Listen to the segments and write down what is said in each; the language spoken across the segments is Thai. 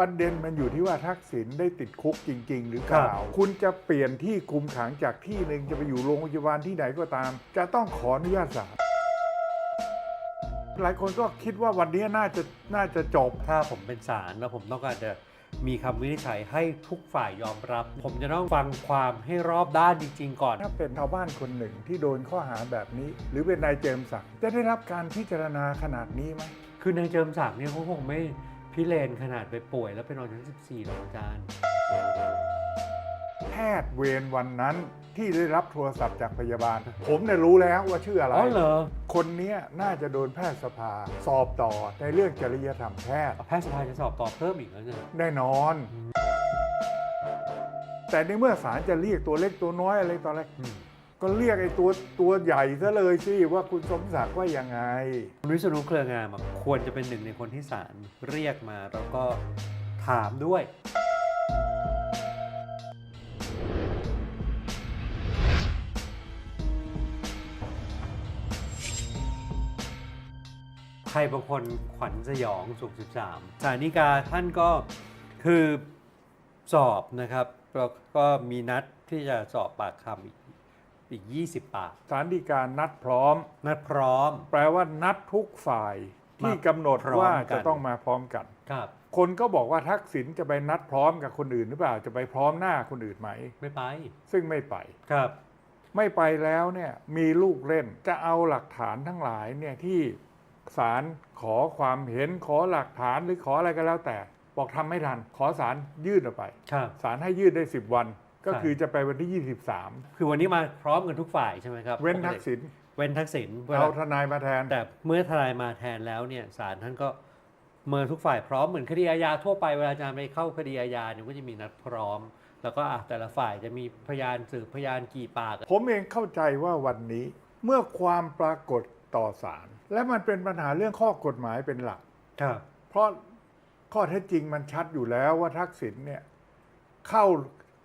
ประเด็นมันอยู่ที่ว่าทักษิณได้ติดคุกจริง ๆ หรือเปล่า คุณจะเปลี่ยนที่คุมขังจากที่หนึ่งจะไปอยู่โรงพยาบาลที่ไหนก็ตาม จะต้องขออนุญาตศาลหลายคนก็คิดว่าวันนี้น่าจะน่าจะจบ ถ้าผมเป็นศาลแล้วผมต้องการจะมีคำวินิจฉัยให้ทุกฝ่ายยอมรับ ผมจะต้องฟังความให้รอบด้านจริง ๆ ก่อน ถ้าเป็นชาวบ้านคนหนึ่งที่โดนข้อหาแบบนี้ หรือเป็นนายเจมส์ศักดิ์จะได้รับการพิจารณาขนาดนี้ไหมคือในเจิมศักดิ์เนี่ยเขาคงไม่ พิเรนขนาดไปป่วยแล้วไปนอนชั้น14หรอกอาจารย์ แพทย์เวรวันนั้นที่ได้รับโทรศัพท์จากพยาบาล ผมเนี่ยรู้แล้วว่าชื่ออะไร อ๋อเหรอ คนเนี้ยน่าจะโดนแพทยสภา สอบต่อในเรื่องจริยธรรมแพทย์แพทย์สภาจะสอบต่อเพิ่มอีกแล้วเนี่ย แน่นอน แต่ในเมื่อศาลจะเรียกตัวเล็กตัวน้อยอะไรต่ออะไรอืม ก็เรียกไอ้ตัวตัวใหญ่ซะเลยสิว่าคุณสมศักดิ์ว่ายังไง คุณวิษณุเครืองามอะควรจะเป็นหนึ่งในคนที่ศาลเรียกมาแล้วก็ถามด้วย ใครบางคนขวัญสยองสุข13สารนิกาท่านก็คือสอบนะครับแล้วก็มีนัดที่จะสอบปากคำอีก อีก 20 ปากศาลฎีกานัดพร้อม นัดพร้อม แปลว่านัดทุกฝ่ายที่กำหนดพร้อมว่ากันจะต้องมาพร้อมกันครับ คนก็บอกว่าทักษิณจะไปนัดพร้อมกับคนอื่นหรือเปล่าจะไปพร้อมหน้าคนอื่นไหม ไม่ไป ซึ่งไม่ไปครับ ไม่ไปแล้วเนี่ยมีลูกเล่นจะเอาหลักฐานทั้งหลายเนี่ยที่ศาลขอความเห็นขอหลักฐานหรือขออะไรก็แล้วแต่ บอกทำไม่ทัน ขอศาลยื่นออกไปครับศาลให้ยื่นได้ 10 วัน ก็ครับคือจะไปวันที่คือวันนี้มาพร้อมกันทุกฝ่ายใช่ไหมครับ23เว้นทักษิณเว้นทักษิณเวลาเอาทนายมาแทน แต่เมื่อทนายมาแทนแล้วเนี่ยศาลท่านก็เมื่อทุกฝ่ายพร้อมเหมือนคดีอาญาทั่วไปเวลาอาจารย์ไปเข้าคดีอาญาเนี่ยก็จะมีนัดพร้อม แล้วก็อะแต่ละฝ่ายจะมีพยานสืบพยานกี่ปาก ผมเองเข้าใจว่าวันนี้เมื่อความปรากฏต่อศาลและมันเป็นปัญหาเรื่องข้อกฎหมายเป็นหลักครับเพราะข้อเท็จจริงมันชัดอยู่แล้วว่าทักษิณเนี่ยเข้า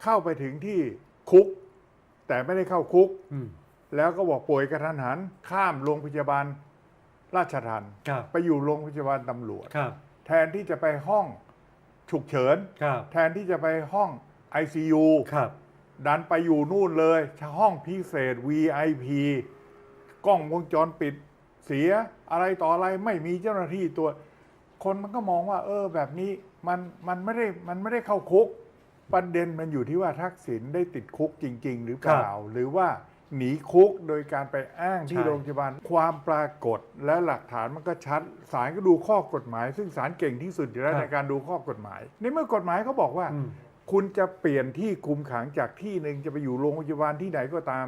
เข้าไปถึงที่คุก แต่ไม่ได้เข้าคุก อืม แล้วก็บอกป่วยกระทันหัน ข้ามโรงพยาบาลราชทันครับ ไปอยู่โรงพยาบาลตำรวจ ครับ แทนที่จะไปห้องฉุกเฉิน ครับ แทนที่จะไปห้อง ICU ครับ ดันไปอยู่นู่นเลยห้องพิเศษ VIP กล้องวงจรปิดเสียอะไรต่ออะไรไม่มีเจ้าหน้าที่ตัวคนมันก็มองว่า เออแบบนี้มันมันไม่ได้มันไม่ได้เข้าคุก ประเด็นมันอยู่ที่ว่าทักษิณได้ติดคุกจริง ๆ หรือเปล่า หรือว่าหนีคุกโดยการไปอ้างที่โรงพยาบาลความปรากฏและหลักฐานมันก็ชัดศาลก็ดูข้อกฎหมาย ซึ่งศาลเก่งที่สุดอยู่แล้วในการดูข้อกฎหมาย ในเมื่อกฎหมายเขาบอกว่าอืมคุณจะเปลี่ยนที่คุมขังจากที่หนึ่งจะไปอยู่โรงพยาบาลที่ไหนก็ตาม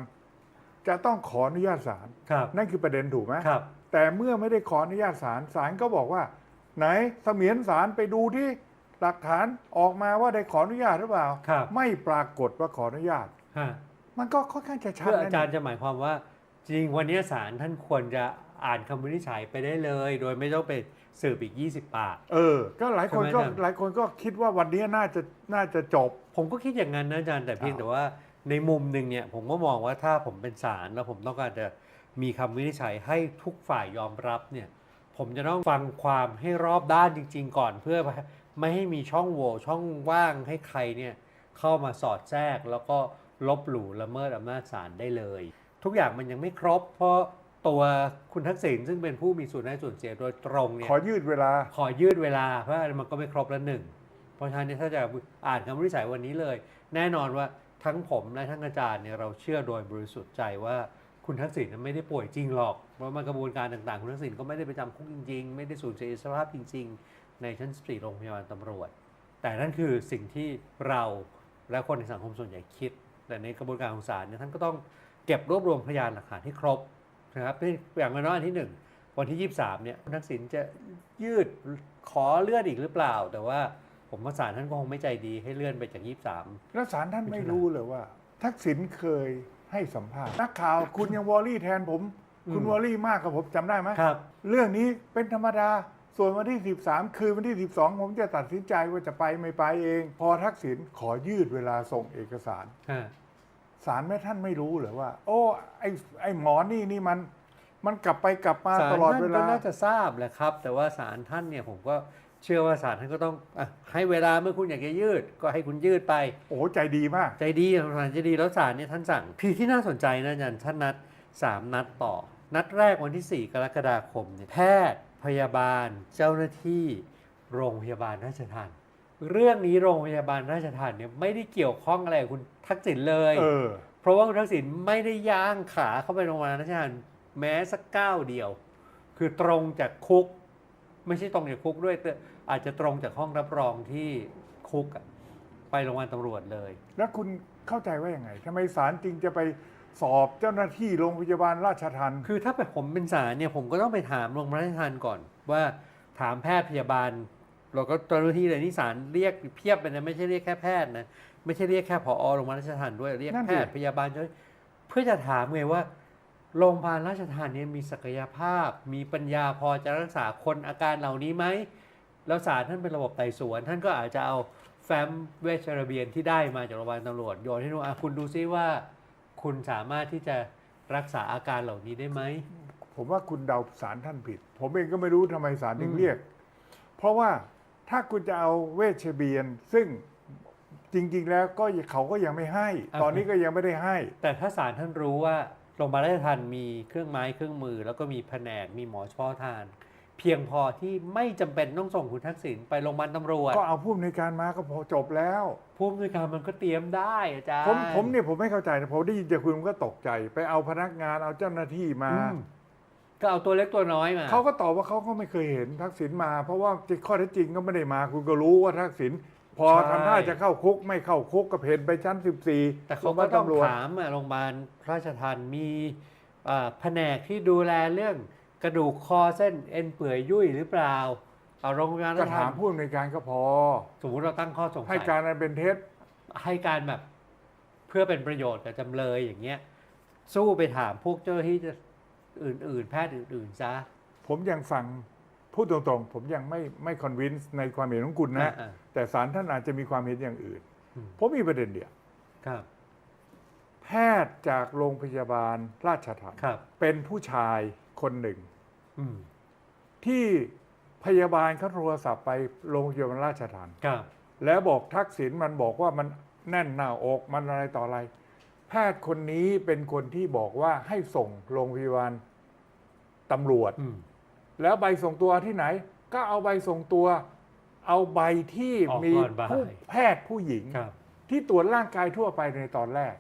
จะต้องขออนุญาตศาลครับนั่นคือประเด็นถูกไหมครับแต่เมื่อไม่ได้ขออนุญาตศาลศาลก็บอกว่า ไหนเสมียนศาลไปดูที่ หลักฐานออกมาว่าได้ขออนุญาตหรือเปล่า ครับ ไม่ปรากฏว่าขออนุญาต ฮะมันก็ค่อนข้างจะชัดเพื่อนะอาจารย์จะหมายความว่า จริงวันนี้ศาลท่านควรจะอ่านคำวินิจฉัยไปได้เลย โดยไม่ต้องไปสืบอีก 20 ปาก เออ ก็หลายคนก็ใช่ไหมอาจารย์หลายคนก็คิดว่าวันนี้น่าจะน่าจะจบ ผมก็คิดอย่างนั้นนะอาจารย์แต่เพียงอ้าว แต่ว่าในมุมหนึ่งเนี่ยผมก็มองว่าถ้าผมเป็นศาลแล้วผมต้องการจะมีคำวินิจฉัยให้ทุกฝ่ายยอมรับเนี่ย ผมจะต้องฟังความให้รอบด้านจริง ๆ ก่อนเพื่อ ไม่ให้มีช่องโหว่ช่องว่างให้ใครเนี่ยเข้ามาสอดแทรก แล้วก็ลบหลู่ละเมิดอำนาจศาลได้เลย ทุกอย่างมันยังไม่ครบ เพราะตัวคุณทักษิณซึ่งเป็นผู้มีส่วนได้ส่วนเสียโดยตรงเนี่ยขอยืดเวลาขอยืดเวลาเพราะมันก็ไม่ครบแล้วหนึ่งเพราะฉะนั้นเนี่ยถ้าจะอ่านคำวินิจฉัยวันนี้เลย แน่นอนว่าทั้งผมและทั้งอาจารย์เนี่ยเราเชื่อโดยบริสุทธิ์ใจว่าคุณทักษิณนั้นไม่ได้ป่วยจริงหรอก เพราะมันกระบวนการต่างๆ คุณทักษิณก็ไม่ได้ไปจำคุกจริงๆ ไม่ได้สูญเสียอิสรภาพจริงๆ ในชั้นสตรีโรงพยาบาลตำรวจ แต่นั่นคือสิ่งที่เราและคนในสังคมส่วนใหญ่คิด แต่ในกระบวนการของศาลเนี่ยท่านก็ต้องเก็บรวบรวมพยานหลักฐานให้ครบนะครับนี่อย่างน้อยๆอันที่หนึ่งวันที่ 23เนี่ยคุณทักษิณจะยืดขอเลื่อนอีกหรือเปล่า แต่ว่าผมว่าศาลท่านก็คงไม่ใจดีให้เลื่อนไปจาก 23 แล้วศาลท่านไม่ไม่ใช่รู้เลยว่า ทักษิณเคยให้สัมภาษณ์นักข่าวคุณยังวอลลี่แทนผม คุณวอลลี่มากกับผมจำได้ไหมครับ เรื่องนี้เป็นธรรมดา ส่วนวันที่ 13 คือวันที่ 12 ผมจะตัดสินใจว่าจะไปไม่ไปเอง พอทักษิณขอยืดเวลาส่งเอกสารฮะศาลแม่ท่านไม่รู้เหรือว่า โอ้ไอ้ไอ้หมอนี่นี่มันมันกลับไปกลับมาศาลตลอดท่านเวก็ลาน่าจะทราบแหละครับ แต่ว่าศาลท่านเนี่ยผมก็เชื่อว่าศาลท่านก็ต้องอะให้เวลาเมื่อคุณอยากจะยืด ก็ให้คุณยืดไป โอ้โหใจดีมาก ใจดีศาลใจดีแล้วศาลเนี่ยท่านสั่งคือที่น่าสนใจนะอาจารย์ท่านนัด 3 นัดต่อ นัดแรกวันที่ 4 กรกฎาคมเนี่ยแพทย์ พยาบาลเจ้าหน้าที่โรงพยาบาลราชทัณฑ์เรื่องนี้โรงพยาบาลราชทัณฑ์เนี่ยไม่ได้เกี่ยวข้องอะไรกับคุณทักษิณเลยเออเพราะว่าคุณทักษิณไม่ได้ย่างขาเข้าไปโรงพยาบาลราชทัณฑ์แม้สักก้าวเดียว คือตรงจากคุก ไม่ใช่ตรงจากคุกด้วยแต่อาจจะตรงจากห้องรับรองที่คุกอะไปโรงพยาบาลตำรวจเลย แล้วคุณเข้าใจว่าอย่างไงทำไมศาลจริงจะไป สอบเจ้าหน้าที่โรงพยาบาลราชทัณฑ์คือถ้าเป็นผมเป็นศาลเนี่ยผมก็ต้องไปถามโรงพยาบาลราชทัณฑ์ก่อนว่าถามแพทย์พยาบาล เราก็เจ้าหน้าที่เลยนี่ศาลเรียกเพียบเลยนะไม่ใช่เรียกแค่แพทย์นะไม่ใช่เรียกแค่ผอโรงพยาบาลราชทัณฑ์ด้วยเรียกแพทย์พยาบาลด้วยเพื่อจะถามไงว่าโรงพยาบาลราชทัณฑ์เนี่ยมีศักยภาพ มีปัญญาพอจะรักษาคนอาการเหล่านี้ไหม แล้วศาลท่านเป็นระบบไต่สวน ท่านก็อาจจะเอาแฟ้มเวชระเบียนที่ได้มาจากโรงพยาบาลตำรวจโยนให้ดูอะคุณดูซิว่า คุณสามารถที่จะรักษาอาการเหล่านี้ได้ไหม ผมว่าคุณเดาศาลท่านผิด ผมเองก็ไม่รู้ทำไมศาลถึอืงมเรียก เพราะว่าถ้าคุณจะเอาเวชเบียน ซึ่งจริง ๆ แล้วก็เขาก็ยังไม่ให้ ตอนนี้ก็ยังไม่ได้ให้ แต่ถ้าศาลท่านรู้ว่าโรงพยาบาลราชทัณฑ์มีเครื่องไม้เครื่องมือ แล้วก็มีแผนกมีหมอเฉพาะทาน เพียงพอที่ไม่จำเป็นต้องส่งคุณทักษิณไปโรงพยาบาลตำรวจก็เอาผู้อำนวยการมาก็พอจบแล้ว ผู้อำนวยการมันก็เตรียมได้อาจารย์ผมผมเนี่ยผมไม่เข้าใจนะผมได้ยินจากคุณผมก็ตกใจ ไปเอาพนักงานเอาเจ้าหน้าที่มาอืมก็เอาตัวเล็กตัวน้อยมาเขาก็ตอบว่าเขาก็ไม่เคยเห็นทักษิณมา เพราะว่าข้อเท็จจริงก็ไม่ได้มา คุณก็รู้ว่าทักษิณพอใช่ทำท่าจะเข้าคุกไม่เข้าคุกก็เพนไปชั้น 14แต่เขาก็ต้องโรงพยาบาลตำรวจถามอะโรงพยาบาลราชทัณฑ์มีเอ่อแผนกที่ดูแลเรื่อง กระดูกคอเส้นเอ็นเปื่อยยุ่ยหรือเปล่าเอาโรงพยาบาลก็ราชทัถามณฑ์ผู้อำนวยการก็พอ สมมติเราตั้งข้อสงสัให้ยการอันเป็นเท็จให้การแบบเพื่อเป็นประโยชน์กับจำเลยอย่างเงี้ย สู้ไปถามพวกเจ้าหน้าที่จะอื่น ๆ แพทย์อื่นๆซะผมยังฟังพูดตรงๆ ผมยังไม่ไม่คอนวินส์ในความเห็นของคุณนะอ่าแต่ศาลท่านอาจจะมีความเห็นอย่างอื่นอืมผมมีประเด็นเดียวครับ แพทย์จากโรงพยาบาลราชทัณฑ์ครับเป็นผู้ชาย คนหนึ่งอืมที่พยาบาลเขาโทรศัพท์ไปโรงพยาบาลราชทัณฑ์ครับแล้วบอกทักษิณมันบอกว่ามันแน่นหน้าอกมันอะไรต่ออะไร แพทย์คนนี้เป็นคนที่บอกว่าให้ส่งโรงพยาบาลตำรวจอืมแล้วใบส่งตัวที่ไหน ก็เอาใบส่งตัว เอาใบที่ออกมีก่อนบ่ายผู้แพทย์ผู้หญิงครับที่ตรวจร่างกายทั่วไปในตอนแรก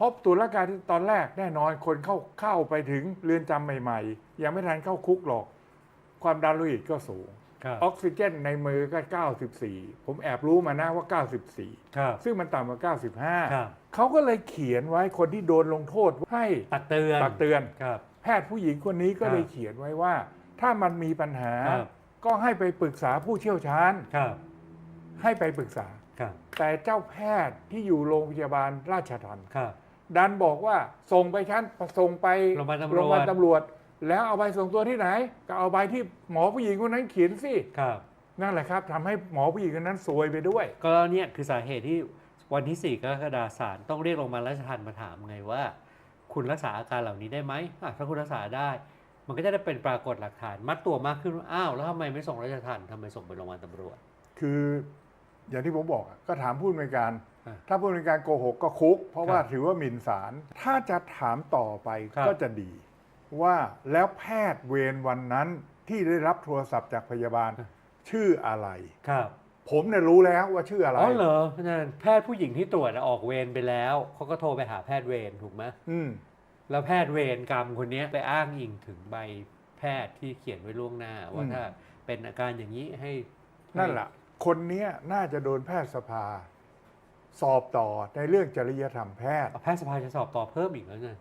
ครับเพราะตรวจร่างกายที่ตอนแรกแน่นอนคนเข้าเข้าไปถึงเรือนจำใหม่ ๆ ยังไม่ทันเข้าคุกหรอก ความดันโลหิตก็สูงครับออกซิเจนในมือก็ 94 ผมแอบรู้มานะว่า 94ครับซึ่งมันต่ำกว่าครับ95 เขาก็เลยเขียนไว้คนที่โดนลงโทษให้ตักเตือนตักเตือนครับแพทย์ผู้หญิงคนนี้ก็ครับเลยเขียนไว้ว่า ถ้ามันมีปัญหาครับก็ให้ไปปรึกษาผู้เชี่ยวชาญครับให้ไปปรึกษาครับแต่เจ้าแพทย์ที่อยู่โรงพยาบาลราชทัณฑ์ครับ ดันบอกว่าส่งไปชั้นส่งไปโรงพยาบาลตำรวจโรงพยาบาลตำรวจ แล้วเอาใบส่งตัวที่ไหน ก็เอาใบที่หมอผู้หญิงคนนั้นเขียนสิครับ นั่นแหละครับทำให้หมอผู้หญิงคนนั้นซวยไปด้วย ก็เนี่ยคือสาเหตุที่วันที่ 4กรกฎาคมศาลต้องเรียกโรงพยาบาลราชทัณฑ์มาถามไงว่า คุณรักษาอาการเหล่านี้ได้ไหมอะถ้าคุณรักษาได้ มันก็จะได้เป็นปรากฏหลักฐาน มัดตัวมากขึ้นว่าอ้าวแล้วทำไมไม่ส่งราชทัณฑ์ทำไมส่งไปโรงพยาบาลตำรวจ คืออย่างที่ผมบอกอะก็ถามผู้อำนวยการอะ ถ้าผู้อำนวยการโกหกก็คุก เพราะว่าครับถือว่าหมิ่นศาลถ้าจะถามต่อไปครับ ก็จะดี ว่าแล้วแพทย์เวรวันนั้นที่ได้รับโทรศัพท์จากพยาบาล ชื่ออะไร ครับผมเนี่ยรู้แล้วว่าชื่ออะไรอ๋อเหรออาจารย์แพทย์ผู้หญิงที่ตรวจอะออกเวรไปแล้วเขาก็โทรไปหาแพทย์เวรถูกไหมอืมแล้วแพทย์เวรกรรมคนเนี้ยไปอ้างอิงถึงใบแพทย์ที่เขียนไว้ล่วงหน้า ว่าอืมถ้าเป็นอาการอย่างนี้ให้นั่นแหละคนเนี้ยน่าจะโดนแพทยสภา สอบต่อในเรื่องจริยธรรมแพทย์เอาแพทย์สภาจะสอบต่อเพิ่มอีกแล้วเนี่ย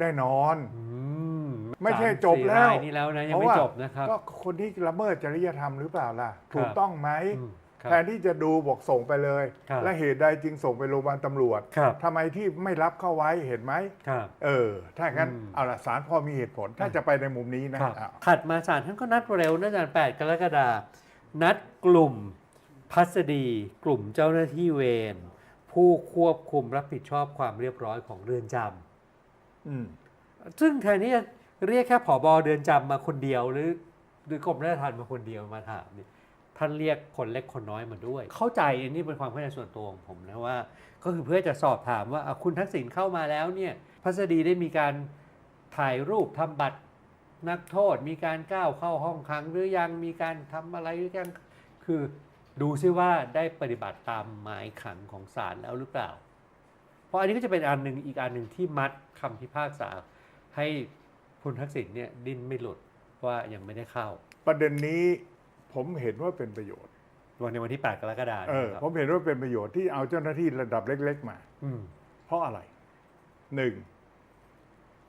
แน่นอน อืมไม่ใช่สาจบสี่แล้วรายนี่แล้วนะยังเพไม่ราะว่าจบนะครับ ก็คนที่ละเมิดจริยธรรมหรือเปล่าล่ะ ถูกต้องไหม อืมครับ แทนที่จะดูบอกส่งไปเลย ครับและเหตุใดจึงส่งไปโรงพยาบาลตำรวจครับ ทำไมที่ไม่รับเข้าไว้เห็นไหม ครับ เออ ถ้างั้นอืม เอาละศาลพอมีเหตุผล ถ้าจะไปในมุมนี้นะครับ อ้าวถัดมาศาลท่านก็นัดเร็วนะอาจารย์8กรกฎาคมนัดกลุ่ม พัสดีกลุ่มเจ้าหน้าที่เวรผู้ควบคุมรับผิดชอบความเรียบร้อยของเรือนจำอืมซึ่งแทนที่จะเรียกแค่ผอบอเรือนจำมาคนเดียวหรือหรือกรมราชทัณฑ์มาคนเดียวมาถามเนี่ยท่านเรียกคนเล็กคนน้อยมาด้วย เข้าใจอันนี้เป็นความเข้าใจส่วนตัวของผมนะว่า ก็คือเพื่อจะสอบถามว่าอะคุณทักษิณเข้ามาแล้วเนี่ยพัสดีได้มีการถ่ายรูปทำบัตรนักโทษ มีการก้าวเข้าห้องขังหรือยังมีการทำอะไรหรือยังคือ ดูซิว่าได้ปฏิบัติตามหมายขังของศาลแล้วหรือเปล่า เพราะอันนี้ก็จะเป็นอันหนึ่งอีกอันหนึ่งที่มัดคำพิพากษา ให้คุณทักษิณเนี่ยดิ้นไม่หลุดว่ายังไม่ได้เข้า ประเด็นนี้ผมเห็นว่าเป็นประโยชน์วันในวันที่8กรกฎาคมเออนะครับผมเห็นว่าเป็นประโยชน์ที่เอาเจ้าหน้าที่ระดับเล็ก ๆ มาอืมเพราะอะไรหนึ่ง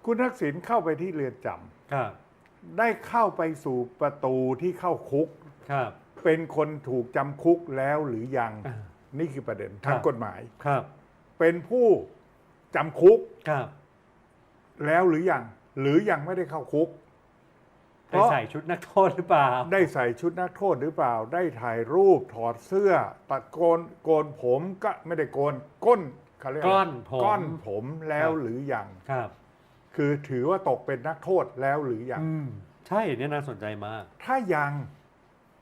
คุณทักษิณเข้าไปที่เรือนจครับำได้เข้าไปสู่ประตูที่เข้าคุกครับ เป็นคนถูกจำคุกแล้วหรือยัง อ่านี่คือประเด็นครับทางกฎหมาย ครับ เป็นผู้จำคุกครับ แล้วหรือยัง หรือยังไม่ได้เข้าคุก เพได้ราะ ใส่ชุดนักโทษหรือเปล่า ได้ใส่ชุดนักโทษหรือเปล่า ได้ถ่ายรูปถอดเสื้อตัดโกนโกนผมก็ไม่ได้โกนก้นเขาเรียกก้ว่าอนผม ก้อนผมแล้วครับหรือยัง ครับ คือถือว่าตกเป็นนักโทษแล้วหรือยัง อืม ใช่เนี่ยน่าสนใจมาก ถ้ายัง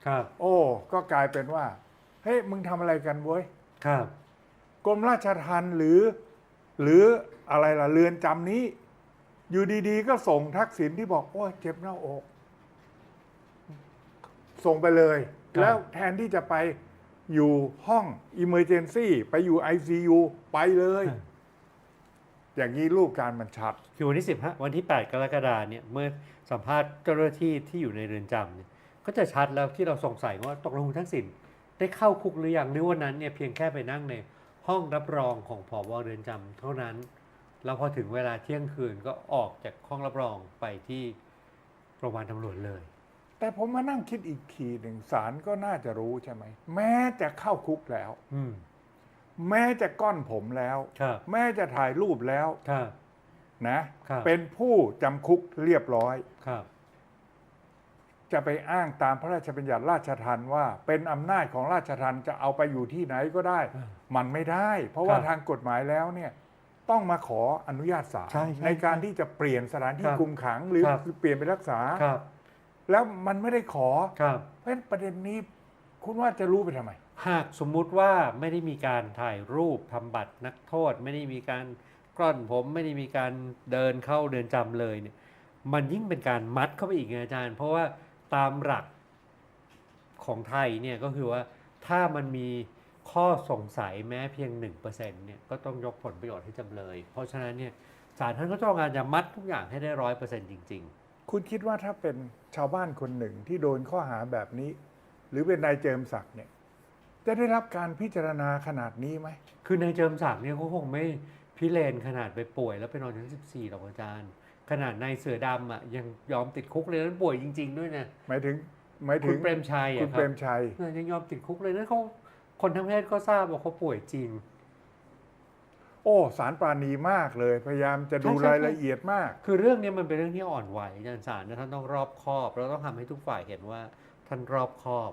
ครับ โอ้ ก็กลายเป็นว่า เฮ้ย มึงทำอะไรกันเว้ย ครับ กรมราชทัณฑ์หรือ หรืออะไรล่ะ เรือนจำนี้ อยู่ดีๆ ก็ส่งทักษิณที่บอก โอ้ยเจ็บหน้าอก ส่งไปเลย ครับ แล้วแทนที่จะไปอยู่ห้อง Emergency ไปอยู่ ICU ไปเลย อย่างนี้รูปการมันชัด คือวันที่15วันที่ 8 กรกฎาเนี่ยเมื่อสัมภาษณ์เจ้าหน้าที่ที่อยู่ในเรือนจำเนี่ย ก็จะชัดแล้วที่เราสงสัยว่าตกลงคุณทักษิณได้เข้าคุกหรือยังหรือวันนั้นเนี่ยเพียงแค่ไปนั่งในห้องรับรองของผบเรือนจำเท่านั้น แล้วพอถึงเวลาเที่ยงคืนก็ออกจากห้องรับรองไปที่โรงพยาบาลตำรวจเลย แต่ผมมานั่งคิดอีกทีหนึ่งศาลก็น่าจะรู้ใช่ไหม แม้จะเข้าคุกแล้ว อืมแม้จะก้อนผมแล้ว ครับ แม้จะถ่ายรูปแล้วครับ นะ ครับ เป็นผู้จำคุกเรียบร้อย ครับ จะไปอ้างตามพระราชบัญญัติราชทัณฑ์ว่า เป็นอำนาจของราชทัณฑ์จะเอาไปอยู่ที่ไหนก็ได้อ่ามันไม่ได้ เพราะว่าครับทางกฎหมายแล้วเนี่ยต้องมาขออนุญาตศาลใช่ใช่ในการที่จะเปลี่ยนสถานที่ครับคุมขังหรือครับ เปลี่ยนไปรักษา ครับแล้วมันไม่ได้ขอ ครับ เพราะฉะนั้นประเด็นนี้คุณว่าจะรู้ไปทำไม หากสมมุติว่าไม่ได้มีการถ่ายรูปทำบัตรนักโทษ ไม่ได้มีการกล้อนผมไม่ได้มีการเดินเข้าเดินจำเลยเนี่ยมันยิ่งเป็นการมัดเข้าไปอีกไงอาจารย์ เพราะว่า ตามหลักของไทยเนี่ยก็คือว่าถ้ามันมีข้อสงสัยแม้เพียง 1%เนี่ยก็ต้องยกผลประโยชน์ให้จำเลย เพราะฉะนั้นเนี่ยศาลท่านก็ต้องการจะมัดทุกอย่างให้ได้ร้อยเปอร์เซ็นต์จริงคุณคิดว่าถ้าเป็นชาวบ้านคนหนึ่งที่โดนข้อหาแบบนี้ หรือเป็นนายเจิมศักดิ์เนี่ยจะได้รับการพิจารณาขนาดนี้ไหมๆคือในเจิมศักดิ์เนี่ยเขาคงไม่พิเรนขนาดไปป่วย แล้วไปนอนชั้น14หรอกอาจารย์ ขนาดนายเสือดำอะยังยอมติดคุกเลยนั้นป่วยจริง ๆ ด้วยนะหมายถึงหมายถึคุงณเปรมชัยคุอะณคเปรรับมชัย เออยังยอมติดคุกเลยนั้นเขาคนทั้งประเทศก็ทราบว่าเขาป่วยจริง โอ้สารปราณีมากเลย พยายามจะดูใช่ใช่ รายละเอียดมาก คือเรื่องนี้มันเป็นเรื่องที่อ่อนไหวอาจารย์ศาลนะท่านต้องรอบคอบแล้วต้องทำให้ทุกฝ่ายเห็นว่าท่านรอบคอบ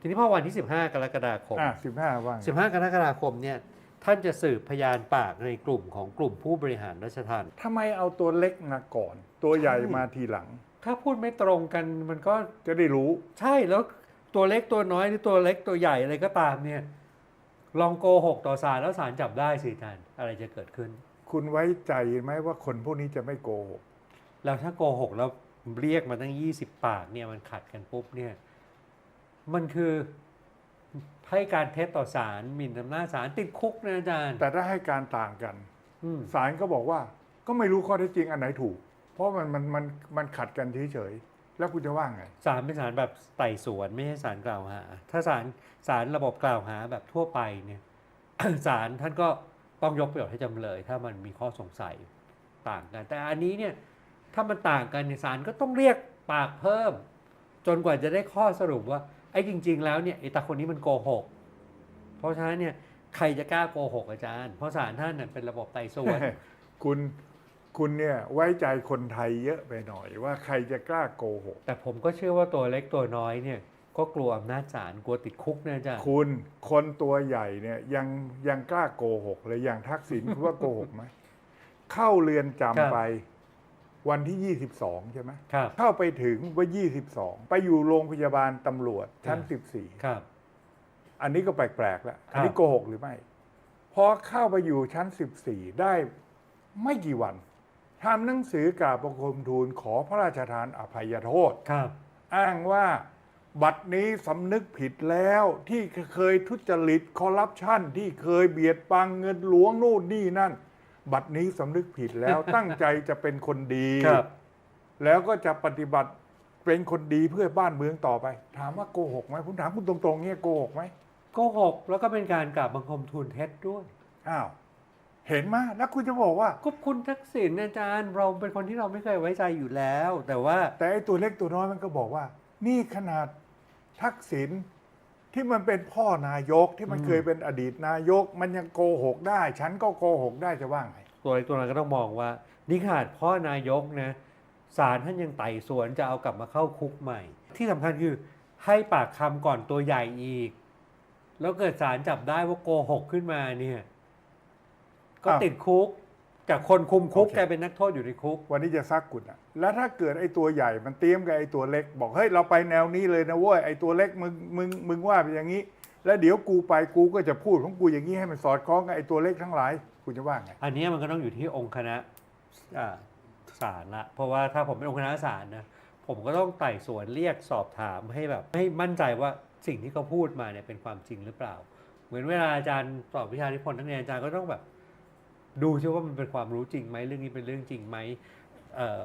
ทีนี้พอวันที่ 15 กรกฎาคม อะสิบห้าว่าง15 กรกฎาคมเนี่ย ท่านจะสืบพยานปากในกลุ่มของกลุ่มผู้บริหารราชทัณฑ์ทำไมเอาตัวเล็กมาก่อน ตัวใหญ่ใช่มาทีหลัง ถ้าพูดไม่ตรงกันมันก็จะได้รู้ ใช่แล้วตัวเล็กตัวน้อยหรือตัวเล็กตัวใหญ่อะไรก็ตามเนี่ย ลองโกหกต่อศาลแล้วศาลจับได้สิท่านอะไรจะเกิดขึ้น คุณไว้ใจไหมว่าคนพวกนี้จะไม่โกหกแล้วถ้าโกหกแล้วเรียกมาตั้ง 20 ปากเนี่ยมันขัดกันปุ๊บเนี่ย มันคือ ให้การเท็จต่อศาลหมิ่นอำนาจศาลติดคุกนะอาจารย์แต่ถ้าให้การต่างกันอืมศาลก็บอกว่าก็ไม่รู้ข้อเท็จจริงอันไหนถูก เพราะมันมันมันมันขัดกันเฉยๆแล้วคุณจะว่าไง ศาลเป็นศาลแบบไต่สวนไม่ใช่ศาลกล่าวหา ถ้าศาลศาลระบบกล่าวหาแบบทั่วไปเนี่ย ศาลท่านก็ต้องยกประโยชน์ให้จำเลย ถ้ามันมีข้อสงสัยต่างกัน แต่อันนี้เนี่ยถ้ามันต่างกันเนี่ยศาลก็ต้องเรียกปากเพิ่ม จนกว่าจะได้ข้อสรุปว่า ไอ้จริง ๆ แล้วเนี่ยไอ้ตาคนนี้มันโกหก เพราะฉะนั้นเนี่ยใครจะกล้าโกหกอาจารย์ เพราะศาลท่านน่ะเป็นระบบไต่สวน คุณคุณเนี่ยไว้ใจคนไทยเยอะไปหน่อยว่าใครจะกล้าโกหก แต่ผมก็เชื่อว่าตัวเล็กตัวน้อยเนี่ย ก็กลัวอำนาจศาลกลัวติดคุกนะอาจารย์คุณคนตัวใหญ่เนี่ยยังยังกล้าโกหกเลยอย่างทักษิณคุณว่าโกหกไหมเข้าเรือนจำไป วันที่ 22 ใช่ไหมครับ เข้าไปถึงว่า 22 ไปอยู่โรงพยาบาลตำรวจชั้นอ่า14 ครับ อันนี้ก็แปลกๆแล้ว อันนี้ครับโกหกหรือไม่ พอเข้าไปอยู่ชั้น 14 ได้ไม่กี่วันทำหนังสือกราบประคมทูลขอพระราชทานอภัยโทษ ครับ อ้างว่าบัตรนี้สำนึกผิดแล้วที่เคยทุจริตคอร์รัปชันที่เคยเบียดบังเงินหลวงนู่นนี่นั่น บัตรนี้สำนึกผิดแล้วตั้งใจจะเป็นคนดี ครับ แล้วก็จะปฏิบัติเป็นคนดีเพื่อบ้านเมืองต่อไป ถามว่าโกหกไหมผมถามคุณตรงๆเนี่ยโกหกไหมโกหกแล้วก็เป็นการกราบบังคมทูลเท็จด้วย อ้าวเห็นไหมแล้วคุณจะบอกว่า ก็คุณทักษิณอาจารย์ เราเป็นคนที่เราไม่เคยไว้ใจอยู่แล้ว แต่ว่าแต่ไอ้ตัวเล็กตัวน้อยมันก็บอกว่า นี่ขนาดทักษิณ ที่มันเป็นพ่อนายกที่มันอืมเคยเป็นอดีตนายก มันยังโกหกได้ ฉันก็โกหกได้จะว่าไงตัวเล็กตัวน้อยก็ต้องมองว่า นี่ขนาดพ่อนายกนะศาลท่านยังไต่สวนจะเอากลับมาเข้าคุกใหม่ ที่สำคัญคือให้ปากคำก่อนตัวใหญ่อีก แล้วเกิดศาลจับได้ว่าโกหกขึ้นมาเนี่ย ก็อ้าวติดคุก จากคนคุมคุกโอเคกลายเป็นนักโทษอยู่ในคุก วันนี้จะซักคุณอะแล้วถ้าเกิดไอ้ตัวใหญ่มันเตรียมกับไอ้ตัวเล็ก บอกเฮ้ยเราไปแนวนี้เลยนะเว้ยไอ้ตัวเล็กมึงมึงมึงว่าเป็นอย่างนี้ แล้วเดี๋ยวกูไปกูก็จะพูดของกูอย่างนี้ให้มันสอดคล้องกับไอ้ตัวเล็กทั้งหลายคุณจะว่าไงอันเนี้ยมันก็ต้องอยู่ที่องค์คณะอ่าศาลละเพราะว่าถ้าผมเป็นองค์คณะศาลนะผมก็ต้องไต่สวนเรียกสอบถามให้แบบให้มั่นใจว่าสิ่งที่เขาพูดมาเนี่ยเป็นความจริงหรือเปล่า เหมือนเวลาอาจารย์สอบวิชานิพนธ์นักเรียนอาจารย์ก็ต้องแบบ ดูซิว่ามันเป็นความรู้จริงไหมเรื่องนี้เป็นเรื่องจริงไหมเอ่อ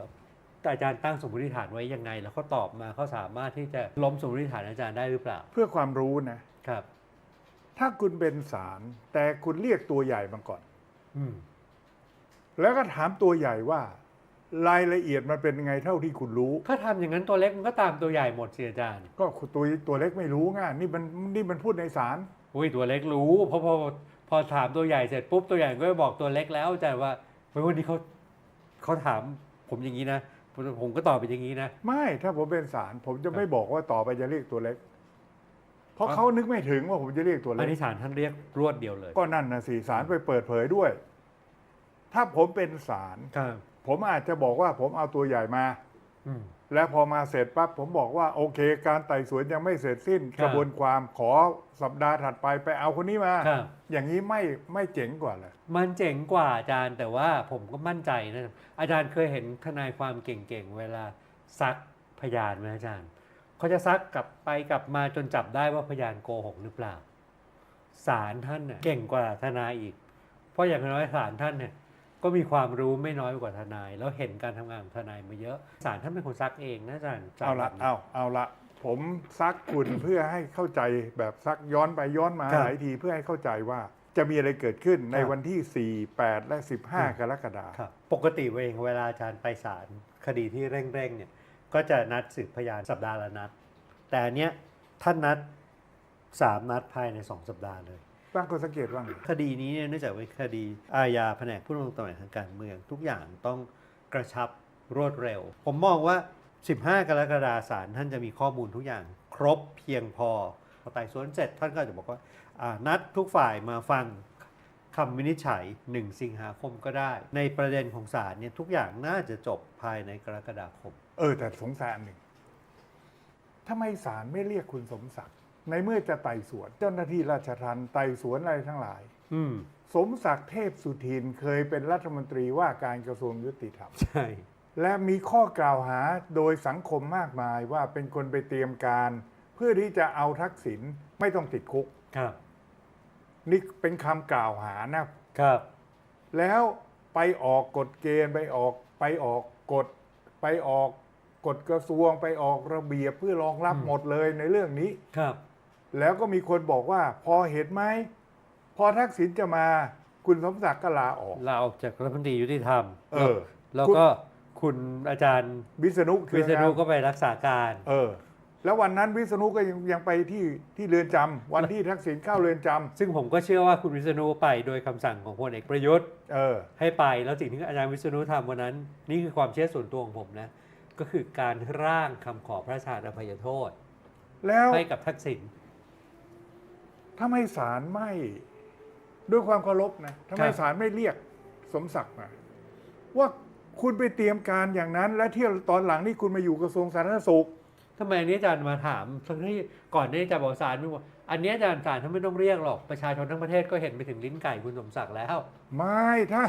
แต่อาจารย์ตั้งสมมติฐานไว้ยังไง แล้วเขาตอบมาเขาสามารถที่จะล้มสมมติฐานอาจารย์ได้หรือเปล่า เพื่อความรู้นะครับ ถ้าคุณเป็นศาลแต่คุณเรียกตัวใหญ่มาก่อน อืมแล้วก็ถามตัวใหญ่ว่า รายละเอียดมันเป็นยังไงเท่าที่คุณรู้ ถ้าทำอย่างนั้นตัวเล็กมันก็ตามตัวใหญ่หมดสิอาจารย์ ก็ตัวตัวเล็กไม่รู้ไงนี่มันนี่มันพูดในศาลอุ้ยตัวเล็กรู้เพราะพอ พอถามตัวใหญ่เสร็จปุ๊บตัวใหญ่ก็ไปบอกตัวเล็กแล้วอาจารย์ว่าเฮ้ยวันนี้เขาเขาถามผมอย่างนี้นะ ผมผมก็ตอบไปอย่างนี้นะ ไม่ถ้าผมเป็นศาลผมจะไม่บอกว่าต่อไปจะเรียกตัวเล็ก เพราะครับเขานึกไม่ถึงว่าผมจะเรียกตัวอัเล็นกนี้ศาลท่านเรียกรวดเดียวเลย ก็นั่นนะสิศาลไปเปิดเผยด้วย ถ้าผมเป็นศาลครับผมอาจจะบอกว่าผมเอาตัวใหญ่มาอืม และพอมาเสร็จปั๊บผมบอกว่าโอเค การไต่สวนยังไม่เสร็จสิ้นครับกระบวนความขอสัปดาห์ถัดไปไปเอาคนนี้มา ครับ อย่างนี้ไม่ไม่เจ๋งกว่าเลยมันเจ๋งกว่าอาจารย์แต่ว่าผมก็มั่นใจนะอาจารย์เคยเห็นทนายความเก่งๆ เวลาซักพยานไหมอาจารย์เขาจะซักกลับไปกลับมาจนจับได้ว่าพยานโกหกหรือเปล่าศาลท่านเน่ยเก่งกว่าทนายอีก เพราะอย่างน้อยศาลท่านเนี่ย ก็มีความรู้ไม่น้อยกว่าทนาย แล้วเห็นการทำงานของทนายมาเยอะศาลท่านเป็นคนซักเองนะอาจารย์เอาละเอาเอาละผมซักคุณเพื่อให้เข้าใจแบบซักย้อนไปย้อนมาครับหลายทีเพื่อให้เข้าใจว่าจะมีอะไรเกิดขึ้นในครับวันที่ 4 8 และ 15 กรกฎาคมครับปกติเองเวลาอาจารย์ไปศาลคดีที่เร่งๆเนี่ยก็จะนัดสืบพยานสัปดาห์ละนัด แต่อันเนี้ยท่านนัดสามนัดภายในสองสัปดาห์เลย ตั้งคนสังเกตว่าไงคดีนี้เนี่ยเนื่องจากเป็นคดีอาญาแผนกผู้ดำรงตำแหน่งทางการเมือง ทุกอย่างต้องกระชับรวดเร็ว ผมมองว่า 15 กรกฎาคมศาลท่านจะมีข้อมูลทุกอย่างครบเพียงพอพอไต่สวนเสร็จท่านก็จะบอกว่าอ่านัดทุกฝ่ายมาฟังคำวินิจฉัย 1 สิงหาคมก็ได้ ในประเด็นของศาลเนี่ยทุกอย่างน่าจะจบภายในกรกฎาคม เออแต่สงสัยอันหนึ่งทำไมศาลไม่เรียกคุณสมศักดิ์ ในเมื่อจะไต่สวน เจ้าหน้าที่ราชทัณฑ์ไต่สวนอะไรทั้งหลาย อืม สมศักดิ์เทพสุทินเคยเป็นรัฐมนตรีว่าการกระทรวงยุติธรรม ใช่ และมีข้อกล่าวหาโดยสังคมมากมายว่าเป็นคนไปเตรียมการ เพื่อที่จะเอาทักษิณไม่ต้องติดคุก ครับ นี่เป็นคำกล่าวหานะ ครับ แล้วไปออกกฎเกณฑ์ไปออกไปออกกฎไปออกกฎกระทรวงไปออกระเบียบเพื่อรองรับอืมหมดเลยในเรื่องนี้ ครับ แล้วก็มีคนบอกว่า พอเห็นไหม พอทักษิณจะมาคุณสมศักดิ์ก็ลาออก ลาออกจากรัฐมนตรียุติธรรมเออ แล้วก็คุณอาจารย์วิษณุเครืวิองษณุงามก็ไปรักษาการ เออ แล้ววันนั้นวิษณุก็ยังยังไปที่ที่เรือนจำวันที่ทักษิณเข้าเรือนจำซึ่งผมก็เชื่อว่าคุณวิษณุไปโดยคำสั่งของพลเอกประยุทธ์ เออ ให้ไปแล้วสิ่งที่อาจารย์วิษณุทำวันนั้น นี่คือความเชื่อส่วนตัวของผมนะ ก็คือการร่างคำขอพระราชทานอภัยโทษ แล้วให้กับทักษิณ ถ้าไม่ศาลไม่ด้วยความเคารพนะถ้าไม่ครับศาลไม่เรียกสมศักดิ์มาว่าคุณไปเตรียมการอย่างนั้น และที่ตอนหลังนี่คุณมาอยู่กระทรวงสาธารณสุขทำไมอันนี้อาจารย์มาถามทั้งที่ก่อนหนานี้อาจารย์บอกศาลไม่บอกอันนี้อาจารย์ศาลท่านไม่ต้องเรียกหรอกประชาชนทั้งประเทศก็เห็นไปถึงลิ้นไก่คุณสมศักดิ์แล้ว ไม่ถ้า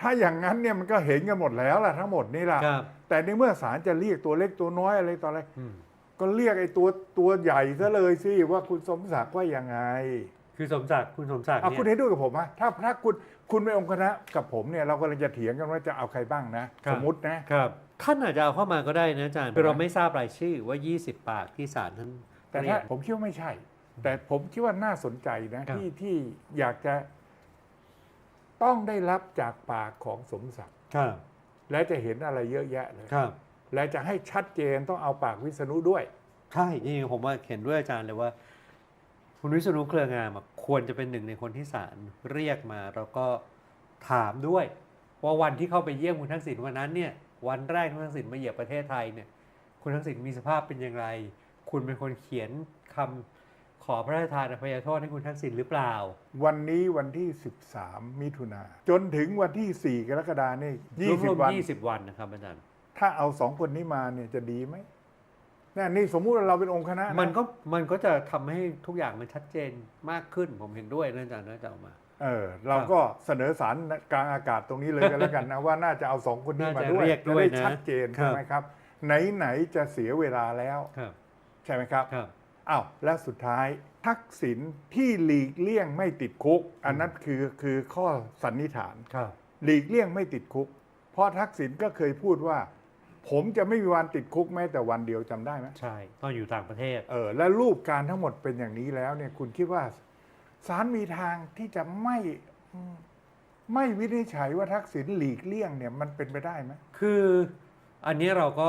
ถ้าอย่างนั้นเนี่ยมันก็เห็นกันหมดแล้วล่ะทั้งหมดนี่ล่ะครับแต่ในเมื่อศาลจะเรียกตัวเล็กตัวน้อยอะไรต่ออะไรอืม ก็เรียกไอ้ตัวตัวใหญ่ซะเลยสิว่าคุณสมศักดิ์ว่ายังไงคือสมศักดิ์คุณสมศักดิ์เอาเนี่คุณยเห็นด้วยกับผมไหมถ้าถ้าคุณคุณไปองค์คณะกับผมเนี่ยเรากำลังจะเถียงกันว่าจะเอาใครบ้างนะ ครับสมมตินะ ครับท่านอาจจะเอาเข้ามาก็ได้นะอาจารย์ครับเราไม่ทราบรายชื่อว่า 20 ปากที่ศาลท่านแต่เรีถ้ายกผมคิดว่าไม่ใช่ แต่ผมคิดว่าน่าสนใจนะครับ ที่ที่อยากจะต้องได้รับจากปากของสมศักดิ์ครับ และจะเห็นอะไรเยอะแยะเลย ครับ และจะให้ชัดเจนต้องเอาปากวิษณุด้วย ใช่นี่ผมว่าเห็นด้วยอาจารย์เลยว่า คุณวิษณุเครืองามอะควรจะเป็นหนึ่งในคนที่ศาลเรียกมาแล้วก็ถามด้วย ว่าวันที่เข้าไปเยี่ยมคุณทักษิณวันนั้นเนี่ยวันแรกที่คุณทักษิณมาเหยียบประเทศไทยเนี่ยคุณทักษิณมีสภาพเป็นอย่างไร คุณเป็นคนเขียนคำขอพระราชทานอภัยโทษให้คุณทักษิณหรือเปล่า วันนี้วันที่ 13 มิถุนาจนถึงวันที่ 4 กรกฎาเนี่ยรวม20 วันๆ20 วันนะครับอาจารย์ ถ้าเอาสองคนนี้มาเนี่ยจะดีไหมนี่นี่สมมุติว่าเราเป็นองค์คณะะมันก็มันก็จะทำให้ทุกอย่างมันชัดเจนมากขึ้นผมเห็นด้วยนะอาจารย์นะจะเอามา เออ เราก็เสนอสารกลางอากาศตรงนี้เลยกันแล้วกันนะว่าน่าจะเอาสองคนนี้มาน่าจะด้วยเรียกด้วยจะได้นะชัดเจนครับใช่ไหมครับ ไหนไหนๆจะเสียเวลาแล้วครับใช่ไหมครับครับอ้าวและสุดท้ายทักษิณที่หลีกเลี่ยงไม่ติดคุก อันนั้นคือคือข้อสันนิษฐานครับหลีกเลี่ยงไม่ติดคุก เพราะทักษิณก็เคยพูดว่า ผมจะไม่มีวันติดคุกแม้แต่วันเดียวจำได้ไหมใช่ต้องอยู่ต่างประเทศ เออและรูปการทั้งหมดเป็นอย่างนี้แล้วเนี่ยคุณคิดว่าศาลมีทางที่จะไม่อืมไม่วินิจฉัยว่าทักษิณหลีกเลี่ยงเนี่ยมันเป็นไปได้ไหม คืออันนี้เราก็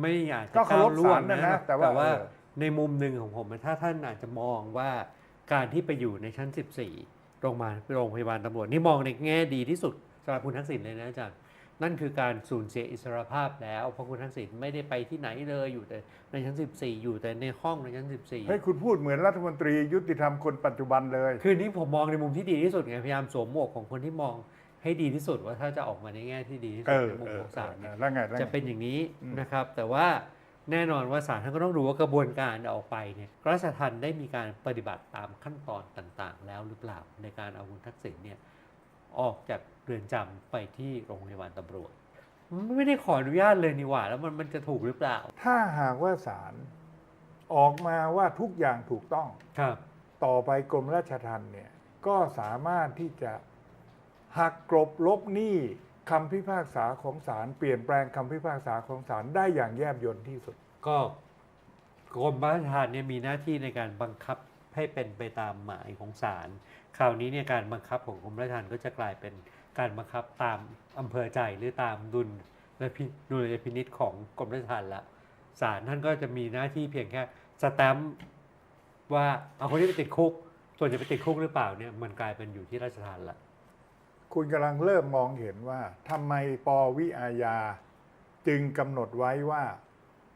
ไม่อยากจะก็เคารพก้วล่วงศาลนะนะแต่ว่าเออ ในมุมหนึ่งของผมถ้าท่านอาจจะมองว่าการที่ไปอยู่ในชั้น 14โรงพยาบาลโรงพยาบาลตำรวจนี่มองในแง่ดีที่สุดสำหรับคุณทักษิณเลยนะอาจารย์ นั่นคือการสูญเสียอิสรภาพแล้ว เพราะคุณทักษิณไม่ได้ไปที่ไหนเลยอยู่แต่ในชั้น 14 อยู่แต่ในห้องในชั้น 14เฮ้ยคุณพูดเหมือนรัฐมนตรียุติธรรมคนปัจจุบันเลย คือนี่ผมมองในมุมที่ดีที่สุดไงพยายามสวมหมวกของคนที่มองให้ดีที่สุดว่าถ้าจะออกมาในแง่ที่ดีที่สุเอดอในมุมเออของศาลเนี่ยแล้วไงแล้วไงจะเป็นอย่างนี้อืมนะครับ แต่ว่าแน่นอนว่าศาลท่านก็ต้องดูว่ากระบวนการออกไปเนี่ยราชทันได้มีการปฏิบัติตามขั้นตอนต่างๆ แล้วหรือเปล่าในการเอาคุณทักษิณเนี่ย ออกจากเรือนจำไปที่โรงพยาบาลตำรวจมันไม่ได้ขออนุญาตเลยนี่หว่า แล้วมันมันจะถูกหรือเปล่า ถ้าหากว่าศาลออกมาว่าทุกอย่างถูกต้องครับ ต่อไปกรมราชทัณฑ์เนี่ยก็สามารถที่จะหักกลบลบหนี้คำพิพากษาของศาลเปลี่ยนแปลงคำพิพากษาของศาลได้อย่างแยบยลที่สุด ก็กรมราชทัณฑ์เนี่ยมีหน้าที่ในการบังคับ ให้เป็นไปตามหมายของศาลคราวนี้เนี่ยการบังคับของกรมราชทัณฑ์ก็จะกลายเป็นการบังคับตามอำเภอใจหรือตามดุลและพิดุลยพินิษของกรมราชทัณฑ์ละศาลท่านก็จะมีหน้าที่เพียงแค่สแตมป์ว่าเอาคนที่ไปติดคุก ส่วนจะไปติดคุกหรือเปล่าเนี่ยมันกลายเป็นอยู่ที่ราชทัณฑ์ละคุณกำลังเริ่มมองเห็นว่าทำไมปวิอาญาจึงกำหนดไว้ว่า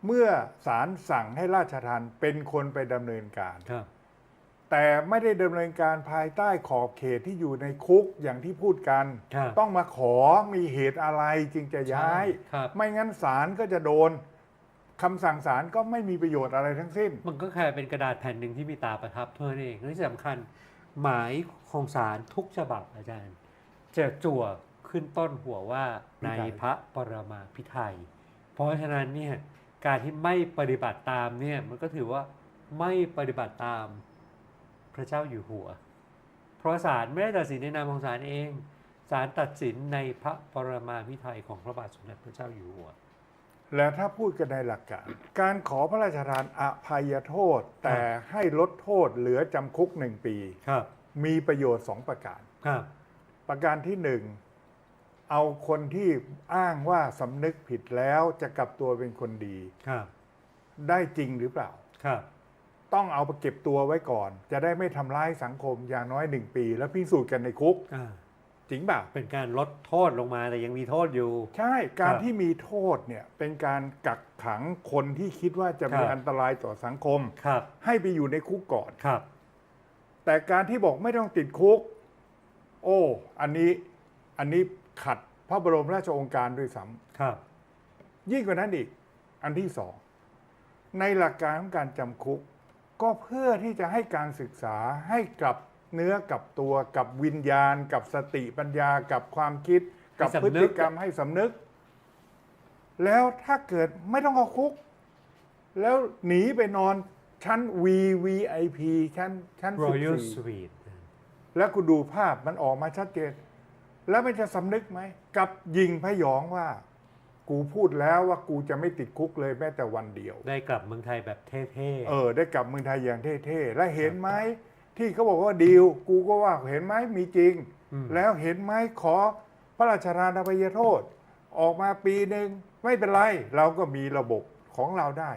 เมื่อศาลสั่งให้ราชทัณฑ์เป็นคนไปดำเนินการครับ แต่ไม่ได้ดำเนินการภายใต้ขอบเขตที่อยู่ในคุกอย่างที่พูดกัน ครับ ต้องมาขอมีเหตุอะไรจึงจะย้าย ครับ ไม่งั้นศาลก็จะโดนคำสั่งศาลก็ไม่มีประโยชน์อะไรทั้งสิ้น มันก็แค่เป็นกระดาษแผ่นหนึ่งที่มีตาประทับเท่านั้นเองและที่สำคัญหมายของศาลทุกฉบับอาจารย์จะจั่วขึ้นต้นหัวว่าพิในไทยพระปรมาพิไทยเพราะฉะนั้นเนี่ยการที่ไม่ปฏิบัติตามเนี่ยมันก็ถือว่าไม่ปฏิบัติตามพ ระเจ้าอยู่หัว เพราะศาลไม่ได้ตัดสินในนามของศาลเอง ศาลตัดสินในพระปรมาพิไทยของพระบาทสมเด็จพระเจ้าอยู่หัว และถ้าพูดกันในหลักการ การขอพระราชทานอภัยโทษแต่ให้ลดโทษเหลือจำคุกหนึ่งปี ครับ มีประโยชน์สองประการ ครับ ประการที่หนึ่งเอาคนที่อ้างว่าสำนึกผิดแล้วจะกลับตัวเป็นคนดี ครับ ได้จริงหรือเปล่า ครับ ต้องเอาไปเก็บตัวไว้ก่อน จะได้ไม่ทำร้ายสังคมอย่างน้อยหนึ่งปี แล้วพิสูจน์กันในคุก อ่าจริงเปล่าเป็นการลดโทษลงมาแต่ยังมีโทษอยู่ ใช่การครับที่มีโทษเนี่ยเป็นการกักขังคนที่คิดว่าจะมีครับ อันตรายต่อสังคม ครับให้ไปอยู่ในคุกก่อน ครับ แต่การที่บอกไม่ต้องติดคุก โอ้อันนี้อันนี้ขัดพระบรมราชโองการด้วยซ้ครับำยิ่งกว่านั้นอีก อันที่สองในหลักการของการจำคุก ก็เพื่อที่จะให้การศึกษาให้กลับเนื้อกลับตัวกับวิญญาณ กับสติปัญญากับความคิด กับให้พฤสำนึก ติกรรมให้สำนึก แล้วถ้าเกิดไม่ต้องเข้าคุก แล้วหนีไปนอนชั้น VVIP ชั้นชั้น Royal 14 Suite แล้วคุณดูภาพมันออกมาชัดเจน แล้วมันจะสำนึกไหม กับยิงพยองว่า กูพูดแล้วว่ากูจะไม่ติดคุกเลยแม้แต่วันเดียว ได้กลับเมืองไทยแบบเท่เออ ได้กลับเมืองไทยอย่างเท่ๆ และเห็นไหมที่เขาบอกว่าดีลกูก็ว่าเห็นไหมมีจริงอืมแล้วเห็นไหมขอพระราชทานอภัยโทษ ออกมาปีหนึ่งไม่เป็นไร เราก็มีระบบของเราได้